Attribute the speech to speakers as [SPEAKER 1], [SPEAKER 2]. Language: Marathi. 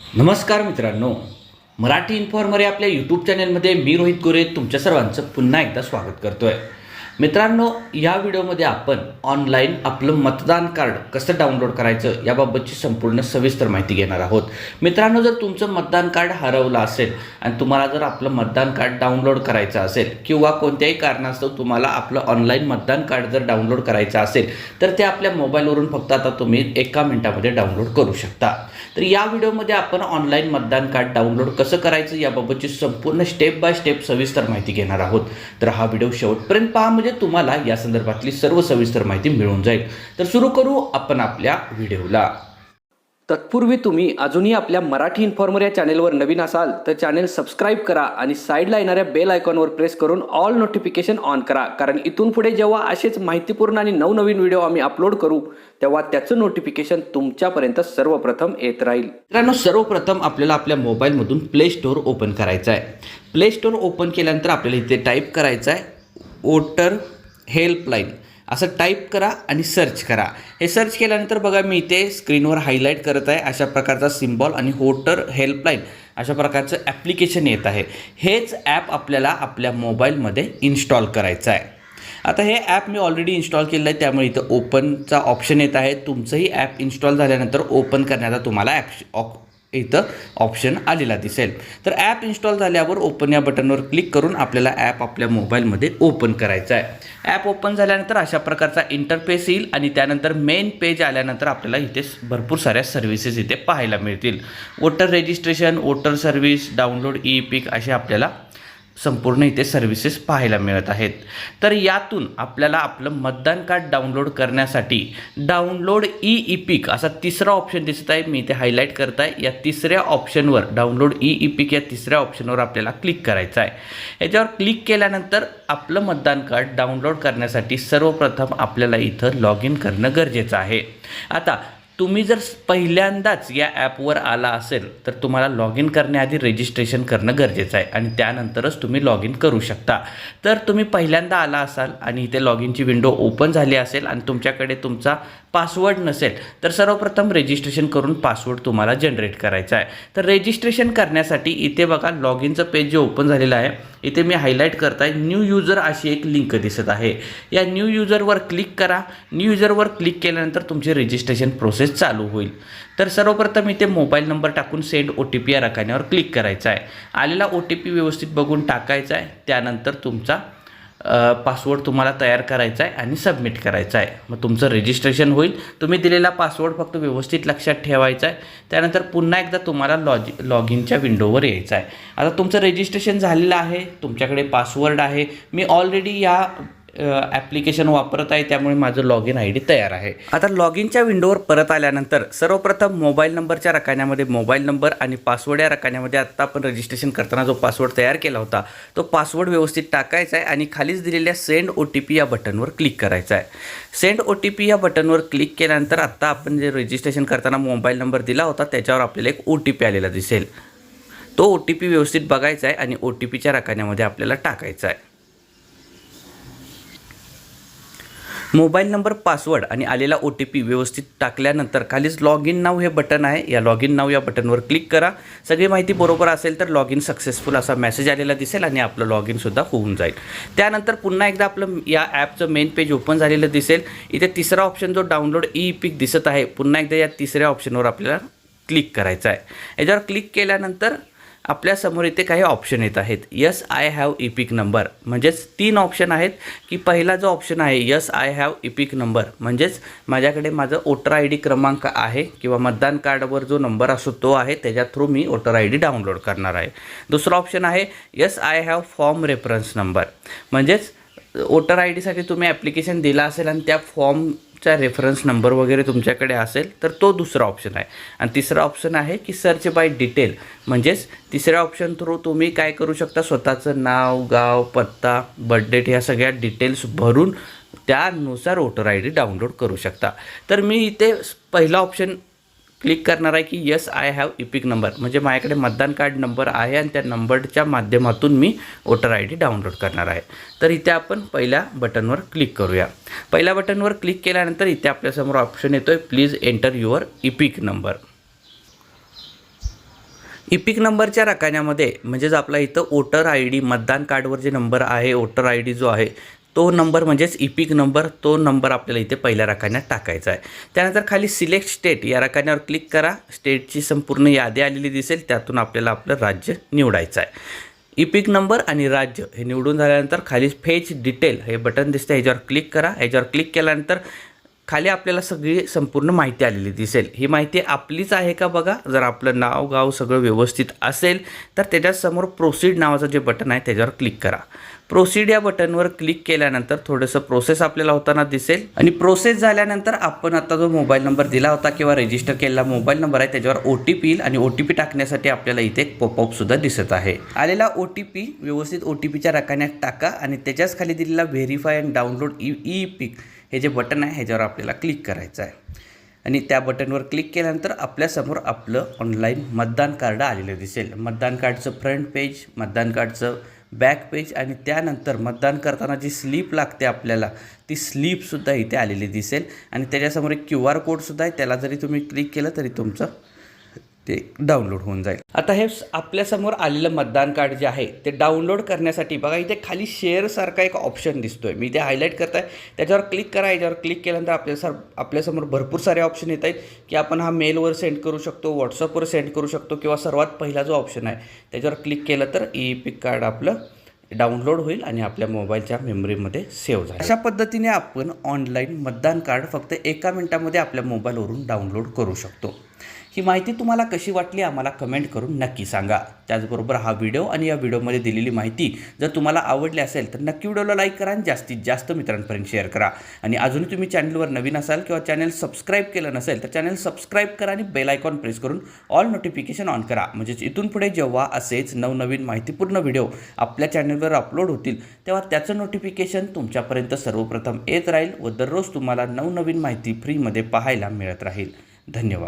[SPEAKER 1] नमस्कार मित्रांनो. मराठी इन्फॉर्मर या आपल्या यूट्यूब चॅनलमध्ये मी रोहित गोरे तुमच्या सर्वांचं पुन्हा एकदा स्वागत करतोय. मित्रांनो या व्हिडिओमध्ये आपण ऑनलाईन आपलं मतदान कार्ड कसं डाउनलोड करायचं याबाबतची संपूर्ण सविस्तर माहिती घेणार आहोत. मित्रांनो जर तुमचं मतदान कार्ड हरवलं असेल आणि तुम्हाला जर आपलं मतदान कार्ड डाउनलोड करायचं असेल किंवा कोणत्याही कारणास्तव तुम्हाला आपलं ऑनलाईन मतदान कार्ड जर डाउनलोड करायचं असेल तर ते आपल्या मोबाईलवरून फक्त आता तुम्ही एका मिनिटामध्ये डाउनलोड करू शकता. तर या व्हिडिओमध्ये आपण ऑनलाईन मतदान कार्ड डाउनलोड कसं करायचं याबाबतची संपूर्ण स्टेप बाय स्टेप सविस्तर माहिती घेणार आहोत. तर हा व्हिडिओ शेवटपर्यंत पहा. म्हणजे म्हणजे तुम्हाला या संदर्भातली सर्व सविस्तर माहिती मिळून जाईल. तर सुरू करू आपण आपल्या व्हिडिओला.
[SPEAKER 2] तत्पूर्वी तुम्ही अजूनही आपल्या मराठी इन्फॉर्मर या चॅनेलवर नवीन असाल तर चॅनेल सबस्क्राईब करा आणि साईडला येणाऱ्या बेल आयकॉनवर प्रेस करून ऑल नोटिफिकेशन ऑन करा. कारण इथून पुढे जेव्हा असेच माहितीपूर्ण आणि नवनवीन व्हिडिओ आम्ही अपलोड करू तेव्हा त्याचं नोटिफिकेशन तुमच्यापर्यंत सर्वप्रथम येत राहील.
[SPEAKER 1] मित्रांनो सर्वप्रथम आपल्याला आपल्या मोबाईलमधून प्ले स्टोअर ओपन करायचं आहे. प्ले स्टोअर ओपन केल्यानंतर आपल्याला इथे टाईप करायचं आहे. Voter helpline. असं टाईप करा आणि सर्च करा. हे सर्च केल्यानंतर बघा मी इथे स्क्रीनवर हायलाईट करत आहे. अशा प्रकारचा सिम्बॉल आणि वोटर हेल्पलाईन अशा प्रकारचं ॲप्लिकेशन येत आहे. हेच ॲप आपल्याला आपल्या मोबाईलमध्ये इन्स्टॉल करायचं आहे. आता हे ॲप मी ऑलरेडी इन्स्टॉल केलं आहे त्यामुळे इथं ओपनचा ऑप्शन येत आहे. तुमचंही ॲप इन्स्टॉल झाल्यानंतर ओपन करण्याचा तुम्हाला ॲप इथं ऑप्शन आलेला दिसेल. तर ॲप इन्स्टॉल झाल्यावर ओपन या बटनवर क्लिक करून आपल्याला ॲप आपल्या मोबाईलमध्ये ओपन करायचं आहे. ॲप ओपन झाल्यानंतर अशा प्रकारचा इंटरफेस येईल आणि त्यानंतर मेन पेज आल्यानंतर आपल्याला इथे भरपूर साऱ्या सर्व्हिसेस इथे पाहायला मिळतील. Voter registration voter service download EPIC असे आपल्याला संपूर्ण इथे सर्व्हिसेस पाहायला मिळत आहेत. तर यातून आपल्याला आपलं मतदान कार्ड डाउनलोड करण्यासाठी डाउनलोड ई इपिक असा तिसरा ऑप्शन दिसत आहे. मी इथे हायलाईट करत आहे या तिसऱ्या ऑप्शनवर डाउनलोड ई इपिक या तिसऱ्या ऑप्शनवर आपल्याला क्लिक करायचं आहे. याच्यावर क्लिक केल्यानंतर आपलं मतदान कार्ड डाउनलोड करण्यासाठी सर्वप्रथम आपल्याला इथं लॉग इन करणं गरजेचं आहे. आता तुम्ही जर पहिल्यांदाच या ॲपवर आला असेल तर तुम्हाला लॉग इन करण्याआधी रजिस्ट्रेशन करणं गरजेचं आहे आणि त्यानंतरच तुम्ही लॉग इन करू शकता. तर तुम्ही पहिल्यांदा आला असाल आणि इथे लॉग इनची विंडो ओपन झाली असेल आणि तुमच्याकडे तुमचा पासवर्ड नसेल तर सर्वप्रथम रजिस्ट्रेशन करून पासवर्ड तुम्हाला जनरेट करायचा आहे. तर रजिस्ट्रेशन करण्यासाठी इथे बघा लॉग इनचं पेज जे ओपन झालेलं आहे इथे मी हायलाईट करत आहे न्यू युजर अशी एक लिंक दिसत आहे. या न्यू युजरवर क्लिक करा. न्यू युजरवर क्लिक केल्यानंतर तुमची रजिस्ट्रेशन प्रोसेस चालू होईल. तर सर्वप्रथम इथे मोबाईल नंबर टाकून सेंड ओ टी पी या रकान्यावर क्लिक करायचा आहे. आलेला ओ टी पी व्यवस्थित बघून टाकायचा आहे. त्यानंतर तुमचा पासवर्ड तुम्हाला तयार करायचा आहे आणि सबमिट करायचा आहे. मग तुमचं रजिस्ट्रेशन होईल. तुम्ही दिलेला पासवर्ड फक्त व्यवस्थित लक्षात ठेवायचा आहे. त्यानंतर पुन्हा एकदा तुम्हाला लॉजि लॉग इनच्या विंडोवर यायचं आहे. आता तुमचं रजिस्ट्रेशन झालेलं आहे. तुमच्याकडे पासवर्ड आहे. मी ऑलरेडी या ॲप्लिकेशन वापरत आहे त्यामुळे माझं लॉग इन आय डी तयार आहे. आता लॉग इनच्या विंडोवर परत आल्यानंतर सर्वप्रथम मोबाईल नंबरच्या रकान्यामध्ये मोबाईल नंबर आणि पासवर्ड या रकान्यामध्ये आत्ता आपण रजिस्ट्रेशन करताना जो पासवर्ड तयार केला होता तो पासवर्ड व्यवस्थित टाकायचा आहे आणि खालीच दिलेल्या सेंड ओ टी पी या बटनवर क्लिक करायचा आहे. सेंड ओ टी पी या बटनवर क्लिक केल्यानंतर आत्ता आपण जे रजिस्ट्रेशन करताना मोबाईल नंबर दिला होता त्याच्यावर आपल्याला एक ओ टी पी आलेला दिसेल. तो ओ टी पी व्यवस्थित बघायचा आहे आणि ओ टी पीच्या रकान्यामध्ये आपल्याला टाकायचा आहे. मोबाईल नंबर पासवर्ड आणि आलेला ओ टी पी व्यवस्थित टाकल्यानंतर खालीच लॉग इन नाव हे बटन आहे. या लॉग इन नाव या बटनवर क्लिक करा. सगळी माहिती बरोबर असेल तर लॉग इन सक्सेसफुल असा मेसेज आलेला दिसेल आणि आपलं लॉग इनसुद्धा होऊन जाईल. त्यानंतर पुन्हा एकदा आपलं या ॲपचं मेन पेज ओपन झालेलं दिसेल. इथे तिसरा ऑप्शन जो डाउनलोड ई पिक दिसत आहे पुन्हा एकदा या तिसऱ्या ऑप्शनवर आपल्याला क्लिक करायचं आहे. याच्यावर क्लिक केल्यानंतर आपल्यासमोर इथे काही ऑप्शन येत आहेत. Yes I have EPIC number म्हणजेच तीन ऑप्शन आहेत की पहिला जो ऑप्शन आहे yes I have EPIC number म्हणजेच माझ्याकडे माझं वोटर आय डी क्रमांक आहे किंवा मतदान कार्डवर जो नंबर असतो तो आहे त्याच्या थ्रू मी वोटर आय डी डाउनलोड करणार आहे. दुसरा ऑप्शन आहे yes I have form reference number म्हणजेच वोटर आय डीसाठी तुम्ही ॲप्लिकेशन दिला असेल आणि त्या चा रेफरन्स नंबर वगैरे तुमच्याकडे असेल तर तो दुसरा ऑप्शन आहे. आणि तिसरा ऑप्शन आहे की सर्च बाय डिटेल म्हणजेच तिसऱ्या ऑप्शन थ्रू तुम्ही काय करू शकता? स्वतःचं नाव गाव पत्ता बर्थडेट ह्या सगळ्या डिटेल्स भरून त्यानुसार वोटर आय डी डाउनलोड करू शकता. तर मी इथे पहिला ऑप्शन क्लिक करणार आहे की yes I have EPIC number म्हणजे माझ्याकडे मतदान कार्ड नंबर आहे आणि त्या नंबरच्या माध्यमातून मी वोटर आय डी डाउनलोड करणार आहे. तर इथे आपण पहिल्या बटनवर क्लिक करूया. पहिल्या बटनवर क्लिक केल्यानंतर इथे आपल्यासमोर ऑप्शन येतो आहे please enter your EPIC number EPIC नंबरच्या रकान्यामध्ये म्हणजेच आपला इथं वोटर आय डी मतदान कार्डवर जे नंबर आहे वोटर आय डी जो आहे तो नंबर म्हणजेच इपिक नंबर तो नंबर आपल्याला इथे पहिल्या रकान्यात टाकायचा आहे. त्यानंतर खाली सिलेक्ट स्टेट या रकान्यावर क्लिक करा. स्टेटची संपूर्ण यादी आलेली दिसेल त्यातून आपल्याला आपलं राज्य निवडायचं आहे. इपिक नंबर आणि राज्य हे निवडून झाल्यानंतर खाली फेच डिटेल हे बटन दिसतं ह्याच्यावर क्लिक करा. ह्याच्यावर क्लिक केल्यानंतर खाली आपल्याला सगळी संपूर्ण माहिती आलेली दिसेल. ही माहिती आपलीच आहे का बघा? जर आपलं नाव गाव सगळं व्यवस्थित असेल तर त्याच्यासमोर प्रोसीड नावाचं जे बटन आहे त्याच्यावर क्लिक करा. प्रोसीड या बटनवर क्लिक केल्यानंतर थोडंसं प्रोसेस आपल्याला होताना दिसेल. आणि प्रोसेस झाल्यानंतर आपण आता जो मोबाईल नंबर दिला होता किंवा रजिस्टर केलेला मोबाईल नंबर आहे त्याच्यावर ओ टी पी येईल आणि ओ टी पी टाकण्यासाठी आपल्याला इथे एक पॉपअपसुद्धा दिसत आहे. आलेला ओ टी पी व्यवस्थित ओ टी पीच्या रकान्यात टाका आणि त्याच्याच खाली दिलेला verify and download e EPIC हे जे बटन आहे ह्याच्यावर आपल्याला क्लिक करायचं आहे. आणि त्या बटनवर क्लिक केल्यानंतर आपल्यासमोर आपलं ऑनलाईन मतदान कार्ड आलेलं दिसेल. मतदान कार्डचं फ्रंट पेज मतदान कार्डचं बॅक पेज आणि त्यानंतर मतदान करताना जी स्लीप लागते आपल्याला ती स्लीपसुद्धा इथे आलेली दिसेल. आणि त्याच्यासमोर एक क्यू आर कोडसुद्धा आहे त्याला जरी तुम्ही क्लिक केलं तरी तुमचं ते डाउनलोड होऊन जाईल. आता हे आपल्यासमोर आलेलं मतदान कार्ड जे आहे ते डाउनलोड करण्यासाठी बघा इथे खाली शेअरसारखा एक ऑप्शन दिसतोय. मी ते हायलाईट करत आहे त्याच्यावर क्लिक करा याच्यावर क्लिक केल्यानंतर आपल्यासार आपल्यासमोर भरपूर सारे ऑप्शन येत आहेत की आपण हा मेलवर सेंड करू शकतो व्हॉट्सअपवर सेंड करू शकतो किंवा सर्वात पहिला जो ऑप्शन आहे त्याच्यावर क्लिक केलं तर ई पिक कार्ड आपलं डाउनलोड होईल आणि आपल्या मोबाईलच्या मेमरीमध्ये सेव्ह झालं. अशा पद्धतीने आपण ऑनलाईन मतदान कार्ड फक्त एका मिनिटामध्ये आपल्या मोबाईलवरून डाउनलोड करू शकतो. ही माहिती तुम्हाला कशी वाटली आम्हाला कमेंट करून नक्की सांगा. त्याचबरोबर हा व्हिडिओ आणि या व्हिडिओमध्ये दिलेली माहिती जर तुम्हाला आवडली असेल तर नक्की व्हिडिओला लाईक करा आणि जास्तीत जास्त मित्रांपर्यंत शेअर करा. आणि अजूनही तुम्ही चॅनलवर नवीन असाल किंवा चॅनल सबस्क्राईब केलं नसेल तर चॅनल सबस्क्राईब करा आणि बेल आयकॉन प्रेस करून ऑल नोटिफिकेशन ऑन करा. म्हणजेच इथून पुढे जेव्हा असेच नवनवीन माहितीपूर्ण व्हिडिओ आपल्या चॅनलवर अपलोड होतील तेव्हा त्याचं नोटिफिकेशन तुमच्यापर्यंत सर्वप्रथम येत राहील व दररोज तुम्हाला नवनवीन माहिती फ्रीमध्ये पाहायला मिळत राहील. धन्यवाद.